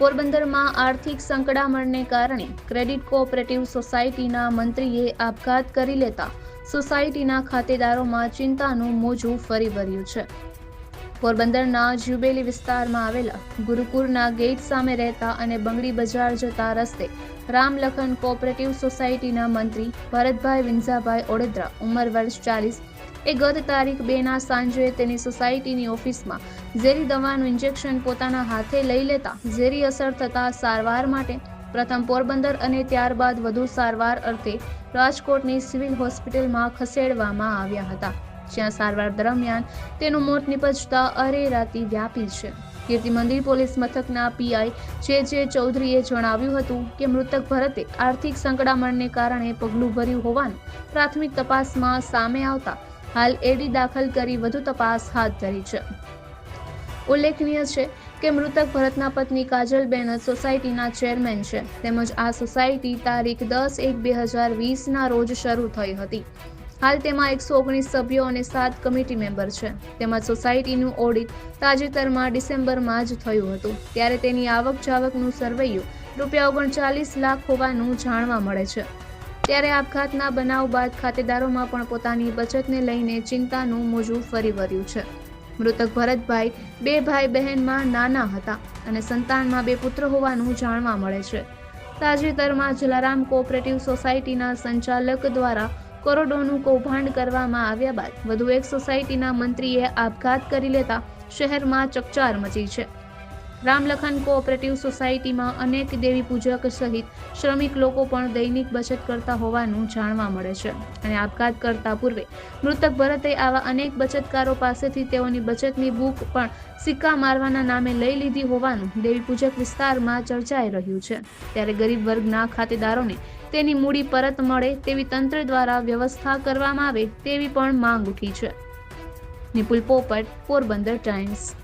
પોરબંદરમાં આર્થિક સંકડામણને કારણે ક્રેડિટ કોઓપરેટિવ સોસાયટીના મંત્રીએ આપઘાત કરી લેતા સોસાયટીના ખાતેદારોમાં ચિંતાનું મોજું ફરી વળ્યું છે. પોરબંદરના જ્યુબેલી વિસ્તારમાં આવેલા ગુરુકુળના ગેટ સામે રહેતા અને બંગડી બજાર જતા રસ્તે રામલખન કોઓપરેટિવ સોસાયટીના મંત્રી ભરતભાઈ વિંઝાભાઈ ઓડેદરા ઉંમર વર્ષ ચાલીસ એ ગત તારીખ બેના સાંજે તેની સોસાયટીની ઓફિસમાં ઝેરી દવાનું ઇન્જેક્શન પોતાના હાથે લઈ લેતા ઝેરી અસર થતા સારવાર માટે પ્રથમ પોરબંદર અને ત્યારબાદ વધુ સારવાર અર્થે રાજકોટની સિવિલ હોસ્પિટલમાં ખસેડવામાં આવ્યા હતા, જ્યાં સારવાર દરમિયાન તેનું મોત નિપજતા અરેરાતી વ્યાપી છે. કીર્તિ મંદિર પોલીસ મથકના પીઆઈ જે જે ચૌધરીએ જણાવ્યું હતું કે મૃતક ભરતે આર્થિક સંકડામણને કારણે પગલું ભર્યું હોવાનું પ્રાથમિક તપાસમાં સામે આવતા હાલ એડી દાખલ કરી વધુ તપાસ હાથ ધરી છે. ઉલ્લેખનીય છે કે મૃતક ભરતના પત્ની કાજલબેન સોસાયટીના ચેરમેન છે. તેમજ આ સોસાયટી તારીખ દસ એક બે હજાર વીસના રોજ શરૂ થઈ હતી. હાલ તેમાં એકસો ઓગણીસ સભ્યો અને સાત કમિટી મેમ્બર છે. તેમજ સોસાયટીનું ઓડિટ તાજેતરમાં ડિસેમ્બરમાં જ થયું હતું. ત્યારે તેની આવક જાવકનું સરવૈયું રૂપિયા ઓગણચાલીસ લાખ હોવાનું જાણવા મળે છે. ત્યારે આપઘાતના બનાવ બાદ ખાતેદારોમાં પણ પોતાની બચતને લઈને ચિંતાનું મોજું ફરી વળ્યું છે. મૃતક ભરતભાઈ બે ભાઈ બહેનમાં નાના હતા અને સંતાનમાં બે પુત્ર હોવાનું જાણવા મળે છે. તાજેતરમાં જલારામ કોઓપરેટિવ સોસાયટીના સંચાલક દ્વારા કરોડોનું કૌભાંડ કરવામાં આવ્યા બાદ વધુ એક સોસાયટીના મંત્રીએ આપઘાત કરી લેતા શહેરમાં ચકચાર મચી છે. રામલખન કોઓપરેટિવ સોસાયટીમાં અનેક દેવી પૂજક સહિત શ્રમિક લોકો પણ દૈનિક બચત કરતા હોવાનું જાણવા મળે છે. અને આપઘાત કરતા પૂર્વે મૃતક ભરતે આવા અનેક બચતકારો પાસેથી તેઓની બચતની બુક પણ સિક્કા મારવાના નામે લઈ લીધી હોવાનું દેવી પૂજક વિસ્તારમાં ચર્ચાઈ રહ્યું છે. ત્યારે ગરીબ વર્ગના ખાતેદારોને તેની મૂડી પરત મળે તેવી તંત્ર દ્વારા વ્યવસ્થા કરવામાં આવે તેવી પણ માંગ ઉઠી છે. નિપુલ પોપટ, પોરબંદર ટાઈમ્સ.